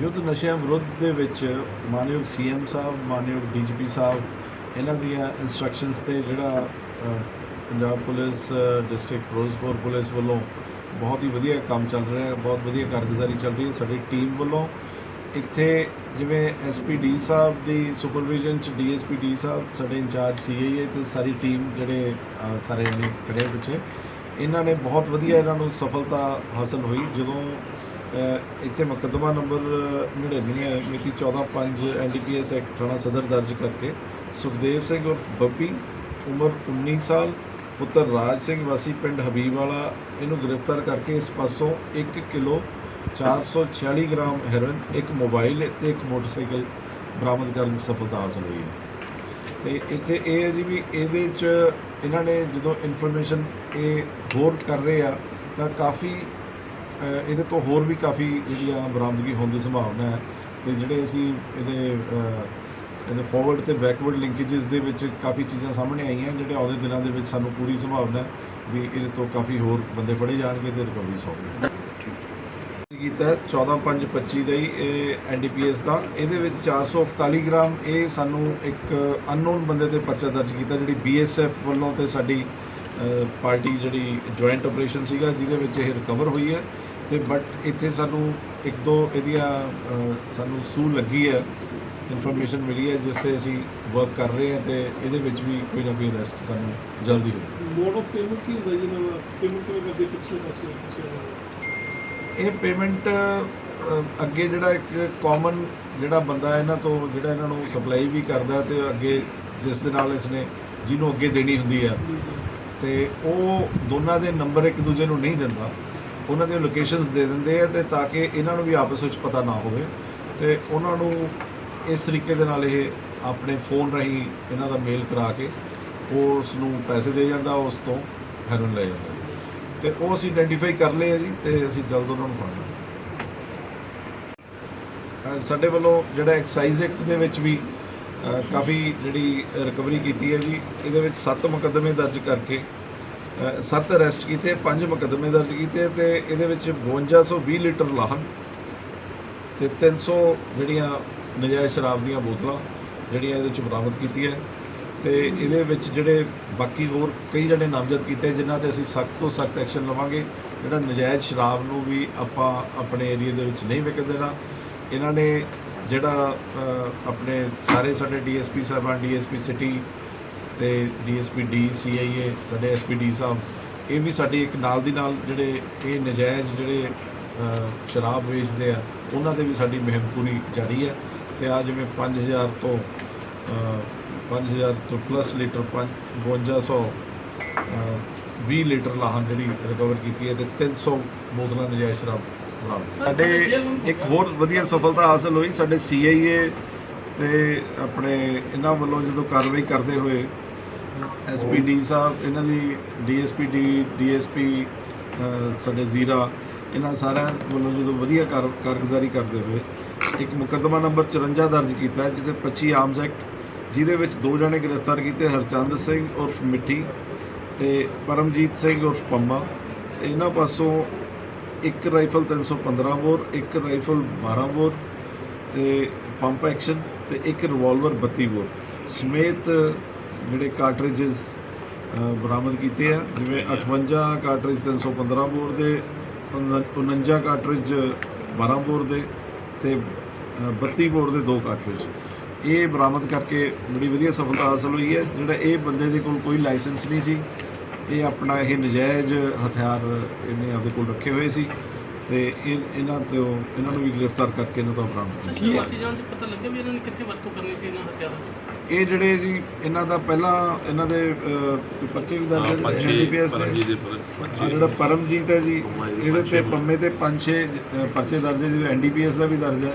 ਯੁੱਧ ਨਸ਼ਿਆਂ ਵਿਰੁੱਧ ਦੇ ਵਿੱਚ ਮਾਨਯੋਗ ਸੀਐਮ ਸਾਹਿਬ, ਮਾਨਯੋਗ ਡੀਜੀਪੀ ਸਾਹਿਬ, ਇਹਨਾਂ ਦੀਆਂ ਇਨਸਟਰਕਸ਼ਨਸ ਤੇ ਜਿਹੜਾ Punjab police district Firozpur police ਵੱਲੋਂ ਬਹੁਤ ਹੀ ਵਧੀਆ ਕੰਮ ਚੱਲ ਰਿਹਾ ਹੈ, ਬਹੁਤ ਵਧੀਆ ਕਾਰਗੁਜ਼ਾਰੀ ਚੱਲ ਰਹੀ ਹੈ ਸਾਡੀ ਟੀਮ ਵੱਲੋਂ। ਇੱਥੇ ਜਿਵੇਂ ਐਸਪੀਡੀ ਸਾਹਿਬ ਦੀ ਸੁਪਰਵਿਜ਼ਨ ਚ ਡੀਐਸਪੀਡੀ ਸਾਹਿਬ, ਸਾਡੇ ਇੰਚਾਰਜ ਸੀਆਈਏ ਤੇ ਸਾਰੀ ਟੀਮ ਜਿਹੜੇ ਸਾਰੇ ਨੇ ਖੜੇ ਪਿੱਛੇ, ਇਹਨਾਂ ਨੇ ਬਹੁਤ ਵਧੀਆ ਇਹਨਾਂ ਨੂੰ ਸਫਲਤਾ ਹਾਸਲ ਹੋਈ। ਜਦੋਂ ਇੱਥੇ ਮੁਕੱਦਮਾ ਨੰਬਰ 99 ਮਿਤੀ 14/5 ਐਨਡੀਪੀਐਸ ਐਕਟ ਥਾਣਾ ਸਦਰ ਦਰਜ ਕਰਕੇ ਸੁਖਦੇਵ ਸਿੰਘ ਉਰਫ ਬੱਬੀ, ਉਮਰ 19 ਸਾਲ, ਪੁੱਤਰ ਰਾਜ ਸਿੰਘ, ਵਾਸੀ ਪਿੰਡ ਹਬੀਬ ਵਾਲਾ ਇਹਨੂੰ ਗ੍ਰਿਫਤਾਰ ਕਰਕੇ ਇਸ ਪਾਸੋਂ 1 ਕਿਲੋ 446 ਗ੍ਰਾਮ ਹੈਰੋਇਨ, ਇੱਕ ਮੋਬਾਈਲ ਤੇ ਇੱਕ ਮੋਟਰਸਾਈਕਲ ਬਰਾਮਦ ਕਰਨ ਦੀ ਸਫਲਤਾ ਹਾਸਲ ਹੋਈ ਹੈ। ਤੇ ਇੱਥੇ ਇਹ ਹੈ ਜੀ ਵੀ ਇਹਦੇ ਚ ਇਹਨਾਂ ਨੇ ਜਦੋਂ ਇਨਫੋਰਮੇਸ਼ਨ ਇਹ ਹੋਰ ਕਰ ਰਹੇ ਆ, ਤਾਂ ਕਾਫੀ ਇਹਦੇ ਤੋਂ ਹੋਰ ਵੀ ਕਾਫੀ ਜਿਹੜੀਆਂ ਬਰਾਮਦਗੀ ਹੋਣ ਦੀ ਸੰਭਾਵਨਾ ਹੈ ਤੇ ਜਿਹੜੇ ਅਸੀਂ ਇਹਦੇ ਇਹਦੇ ਫਾਰਵਰਡ ਤੇ ਬੈਕਵਰਡ ਲਿੰਕੇजेस ਦੇ ਵਿੱਚ ਕਾਫੀ ਚੀਜ਼ਾਂ ਸਾਹਮਣੇ ਆਈਆਂ ਜਿਹੜੇ ਆਉਂਦੇ ਦਿਨਾਂ ਦੇ ਵਿੱਚ ਸਾਨੂੰ ਪੂਰੀ ਸੰਭਾਵਨਾ ਹੈ ਵੀ ਇਹਦੇ ਤੋਂ ਕਾਫੀ ਹੋਰ ਬੰਦੇ ਫੜੇ ਜਾਣਗੇ ਤੇ ਰਿਕਵਰੀ ਹੋਵੇਗੀ ਕੀਤਾ ਹੈ 14/5/25 ਦਾ ਹੀ ਇਹ ਐਨਡੀਪੀਐਸ ਦਾ। ਇਹਦੇ ਵਿੱਚ 441 ਗ੍ਰਾਮ ਇਹ ਸਾਨੂੰ ਇੱਕ ਅਨਨੋਨ ਬੰਦੇ ਤੇ ਪਰਚਾ ਦਰਜ ਕੀਤਾ ਜਿਹੜੀ ਬੀਐਸਐਫ ਵੱਲੋਂ ਤੇ ਸਾਡੀ ਪਾਰਟੀ ਜਿਹੜੀ ਜੁਆਇੰਟ ਆਪਰੇਸ਼ਨ ਸੀਗਾ ਜਿਹਦੇ ਵਿੱਚ ਇਹ ਰਿਕਵਰ ਹੋਈ ਹੈ। ਤੇ ਬਟ ਇੱਥੇ ਸਾਨੂੰ ਇੱਕ ਦੋ ਇਹਦੀਆਂ ਸਾਨੂੰ ਸੂ ਲੱਗੀ ਹੈ ਇਨਫੋਰਮੇਸ਼ਨ ਮਿਲੀ ਹੈ ਜਿਸ ਤੇ ਅਸੀਂ ਵਰਕ ਕਰ ਰਹੇ ਹਾਂ ਤੇ ਇਹਦੇ ਵਿੱਚ ਵੀ ਕੋਈ ਨਾ ਕੋਈ ਅਰੈਸਟ ਸਾਨੂੰ ਜਲਦੀ ਹੋਵੇ ਮੋਡ ਆਫ ਪੇਮੈਂਟ ਕੀ ਹੁੰਦਾ ਜਿਹਨਾਂ ਪੇਮੈਂਟ ਕਿਵੇਂ ਕਰਦੇ ਪਿੱਛੇ ਪਾਸੇ ਇਹ ਪੇਮੈਂਟ ਅੱਗੇ ਜਿਹੜਾ ਇੱਕ ਕਾਮਨ ਜਿਹੜਾ ਬੰਦਾ ਹੈ ਇਹਨਾਂ ਤੋਂ ਜਿਹੜਾ ਇਹਨਾਂ ਨੂੰ ਸਪਲਾਈ ਵੀ ਕਰਦਾ ਤੇ ਅੱਗੇ ਜਿਸ ਦੇ ਨਾਲ ਇਸਨੇ ਜਿਹਨੂੰ ਅੱਗੇ ਦੇਣੀ ਹੁੰਦੀ ਆ ਤੇ ਉਹ ਦੋਨਾਂ ਦੇ ਨੰਬਰ ਇੱਕ ਦੂਜੇ ਨੂੰ ਨਹੀਂ ਦਿੰਦਾ। ਉਹਨਾਂ ਦੀਆਂ ਲੋਕੇਸ਼ਨਸ ਦੇ ਦਿੰਦੇ ਆ ਤੇ ਤਾਂ ਕਿ ਇਹਨਾਂ ਨੂੰ ਵੀ ਆਪਸ ਵਿੱਚ ਪਤਾ ਨਾ ਹੋਵੇ ਤੇ ਉਹਨਾਂ ਨੂੰ ਇਸ ਤਰੀਕੇ ਦੇ ਨਾਲ ਇਹ ਆਪਣੇ ਫੋਨ ਰਾਹੀਂ ਇਹਨਾਂ ਦਾ ਮੇਲ ਕਰਾ ਕੇ ਉਹ ਉਸ ਨੂੰ ਪੈਸੇ ਦੇ ਜਾਂਦਾ, ਉਸ ਤੋਂ ਹੈਰਨ ਲੈ ਜਾਂਦਾ। ਤੇ ਉਹ ਅਸੀਂ ਆਇਡੈਂਟੀਫਾਈ ਕਰ ਲਏ ਆ ਜੀ ਤੇ ਅਸੀਂ ਜਲਦ ਉਹਨਾਂ ਨੂੰ ਫੜਨਾ ਅਹ ਸਾਡੇ ਵੱਲੋਂ ਜਿਹੜਾ ਐਕਸਾਈਜ਼ ਐਕਟ ਦੇ ਵਿੱਚ ਵੀ ਕਾਫੀ ਜਿਹੜੀ ਰਿਕਵਰੀ ਕੀਤੀ ਹੈ ਜੀ, ਇਹਦੇ ਵਿੱਚ 7 ਮੁਕੱਦਮੇ ਦਰਜ ਕਰਕੇ 7 ਅਰੈਸਟ ਕੀਤੇ 5 ਮੁਕੱਦਮੇ ਦਰਜ ਕੀਤੇ ਤੇ ਇਹਦੇ ਵਿੱਚ 5220 ਲੀਟਰ ਲਾਹਨ ਤੇ 300 ਜਿਹੜੀਆਂ ਨਜਾਇਜ਼ ਸ਼ਰਾਬ ਦੀਆਂ ਬੋਤਲਾਂ ਜਿਹੜੀਆਂ ਇਹਦੇ ਵਿੱਚ ਬਰਾਮਦ ਕੀਤੀਆਂ ਤੇ ਇਹਦੇ ਵਿੱਚ ਜਿਹੜੇ ਬਾਕੀ ਹੋਰ ਕਈ ਜਿਹੜੇ ਨਾਮਜ਼ਦ ਕੀਤੇ ਜਿਨ੍ਹਾਂ ਤੇ ਅਸੀਂ ਸਖਤ ਤੋਂ ਸਖਤ ਐਕਸ਼ਨ ਲਵਾਂਗੇ। ਜਿਹੜਾ ਨਜਾਇਜ਼ ਸ਼ਰਾਬ ਨੂੰ ਵੀ ਆਪਾਂ ਆਪਣੇ ਏਰੀਆ ਦੇ ਵਿੱਚ ਨਹੀਂ ਵਿਕਣ ਦੇਣਾ। ਇਹਨਾਂ ਨੇ ਜਿਹੜਾ ਆਪਣੇ ਸਾਰੇ ਸਾਡੇ ਡੀਐਸਪੀ ਸਾਹਿਬਾਨ, ਡੀਐਸਪੀ ਸਿਟੀ ਤੇ ਡੀਐਸਪੀ ਡੀ ਸੀਆਈਏ ਸਾਡੇ ਐਸਪੀਡੀ ਸਾਹਿਬ ਇਹ ਵੀ ਸਾਡੀ ਇੱਕ ਨਾਲ ਦੀ ਨਾਲ ਜਿਹੜੇ ਇਹ ਨਜਾਇਜ਼ ਜਿਹੜੇ ਸ਼ਰਾਬ ਵੇਚਦੇ ਆ ਉਹਨਾਂ ਤੇ ਵੀ ਸਾਡੀ ਮੁਹਿੰਮ ਪੂਰੀ ਜਾਰੀ ਹੈ। ਤੇ ਆ ਜਿਵੇਂ 5000 ਤੋਂ ਅਹ, 5000 ਤੋਂ ਪਲੱਸ ਲੀਟਰ 5200 20 ਲੀਟਰ ਲਾਹਨ ਜਿਹੜੀ ਰਿਕਵਰ ਕੀਤੀ ਹੈ ਤੇ 300 ਬੋਤਲਾਂ ਨਜਾਇਜ਼ ਸ਼ਰਾਬ ਸਾਡੇ ਇੱਕ ਹੋਰ ਵਧੀਆ ਸਫਲਤਾ ਹਾਸਲ ਹੋਈ ਸਾਡੇ ਸੀਆਈਏ ਤੇ ਆਪਣੇ ਇਹਨਾਂ ਵੱਲੋਂ ਜਦੋਂ ਕਾਰਵਾਈ ਕਰਦੇ ਹੋਏ ਐਸਪੀਡੀ ਸਾਹਿਬ, ਇਹਨਾਂ ਦੀ ਡੀਐਸਪੀ ਡੀ ਡੀਐਸਪੀ ਸਾਡੇ ਜ਼ੀਰਾ, ਇਹਨਾਂ ਸਾਰਿਆਂ ਵੱਲੋਂ ਜਦੋਂ ਵਧੀਆ ਕਾਰ- ਕਾਰਗੁਜ਼ਾਰੀ ਕਰਦੇ ਹੋਏ ਇੱਕ ਮੁਕੱਦਮਾ ਨੰਬਰ 54 ਦਰਜ ਕੀਤਾ ਹੈ, ਜਿਸੇ 25 ਆਰਮਸ ਐਕਟ, ਜਿਹਦੇ ਵਿੱਚ ਦੋ ਜਣੇ ਗ੍ਰਿਫਤਾਰ ਕੀਤੇ, ਹਰਚੰਦ ਸਿੰਘ ਉਰਫ ਮਿੱਠੀ ਤੇ ਪਰਮਜੀਤ ਸਿੰਘ ਉਰਫ ਪੰਮਾ। ਤੇ ਇਹਨਾਂ ਪਾਸੋਂ ਇੱਕ ਰਾਈਫਲ 315 ਬੋਰ, ਇੱਕ ਰਾਈਫਲ 12 ਬੋਰ ਤੇ ਪੰਪ ਐਕਸ਼ਨ ਤੇ ਇੱਕ ਰਿਵਾਲਵਰ 32 ਬੋਰ ਸਮੇਤ ਜਿਹੜੇ ਕਾਰਟ੍ਰਿਜਸ ਬਰਾਮਦ ਕੀਤੇ ਆ ਜਿਵੇਂ 58 ਕਾਰਟ੍ਰਿਜ 315 ਬੋਰ ਦੇ ਉਨ- 49 ਕਾਰਟ੍ਰਿਜ 12 ਬੋਰ ਦੇ ਤੇ ਅ, 32 ਬੋਰ ਦੇ ਦੋ ਕਾਰਟ੍ਰਿਜ ਇਹ ਬਰਾਮਦ ਕਰਕੇ ਬੜੀ ਵਧੀਆ ਸਫਲਤਾ ਹਾਸਲ ਹੋਈ ਹੈ। ਜਿਹੜਾ ਇਹ ਬੰਦੇ ਦੇ ਕੋਲ ਕੋਈ ਲਾਇਸੈਂਸ ਨਹੀਂ ਸੀ ਇਹ ਆਪਣਾ ਇਹ ਨਜਾਇਜ਼ ਹਥਿਆਰ ਇਹਨੇ ਆਪਦੇ ਕੋਲ ਰੱਖੇ ਹੋਏ ਸੀ। ਤੇ ਇਹ ਇਹਨਾਂ ਤੋਂ ਇਹਨਾਂ ਨੂੰ ਵੀ ਗ੍ਰਿਫਤਾਰ ਕਰਕੇ ਇਹਨਾਂ ਤੋਂ ਬਰਾਮਦ ਕੀਤਾ। ਸ਼ੁਰੂਆਤੀ ਜਾਂਚ ਪਤਾ ਲੱਗਿਆ ਵੀ ਇਹਨਾਂ ਨੇ ਕਿੱਥੇ ਵਰਤੋਂ ਕਰਨੀ ਸੀ ਇਹਨਾਂ ਹਥਿਆਰਾਂ ਦੀ? ਇਹ ਜਿਹੜੇ ਜੀ ਇਹਨਾਂ ਦਾ ਪਹਿਲਾਂ ਇਹਨਾਂ ਦੇ ਅਹ, ਪਰਚੇ ਵੀ ਦਰਜ ਹੈ ਐਨਡੀਪੀਐਸ ਦੇ? ਆਹ ਜਿਹੜਾ ਪਰਮਜੀਤ ਹੈ ਜੀ ਇਹਦੇ ਤੇ ਪੰਮੇ ਤੇ ਪੰਜ ਛੇ ਅਹ, ਪਰਚੇ ਦਰਜ ਹੈ ਜਿਹਦੇ ਐਨਡੀਪੀਐਸ ਦਾ ਵੀ ਦਰਜ ਹੈ।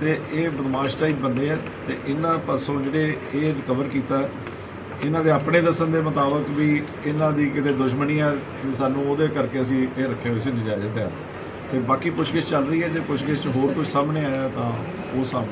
ਤੇ ਇਹ ਬਦਮਾਸ਼ ਟਾਈਪ ਬੰਦੇ ਆ ਤੇ ਇਹਨਾਂ ਪਾਸੋਂ ਜਿਹੜੇ ਇਹ ਰਿਕਵਰ ਕੀਤਾ ਇਹਨਾਂ ਦੇ ਆਪਣੇ ਦੱਸਣ ਦੇ ਮੁਤਾਬਕ ਵੀ ਇਹਨਾਂ ਦੀ ਕਿਤੇ ਦੁਸ਼ਮਣੀ ਆ ਤੇ ਸਾਨੂੰ ਉਹਦੇ ਕਰਕੇ ਅਸੀਂ ਇਹ ਰੱਖੇ ਹੋਏ ਸੀ ਨਜਾਇਜ਼ ਹਥਿਆਰ। ਤੇ ਬਾਕੀ ਪੁੱਛਗਿੱਛ ਚੱਲ ਰਹੀ ਹੈ, ਜੇ ਪੁੱਛਗਿੱਛ 'ਚ ਹੋਰ ਕੁਝ ਸਾਹਮਣੇ ਆਇਆ ਤਾਂ ਉਹ ਸਾਹਮਣੇ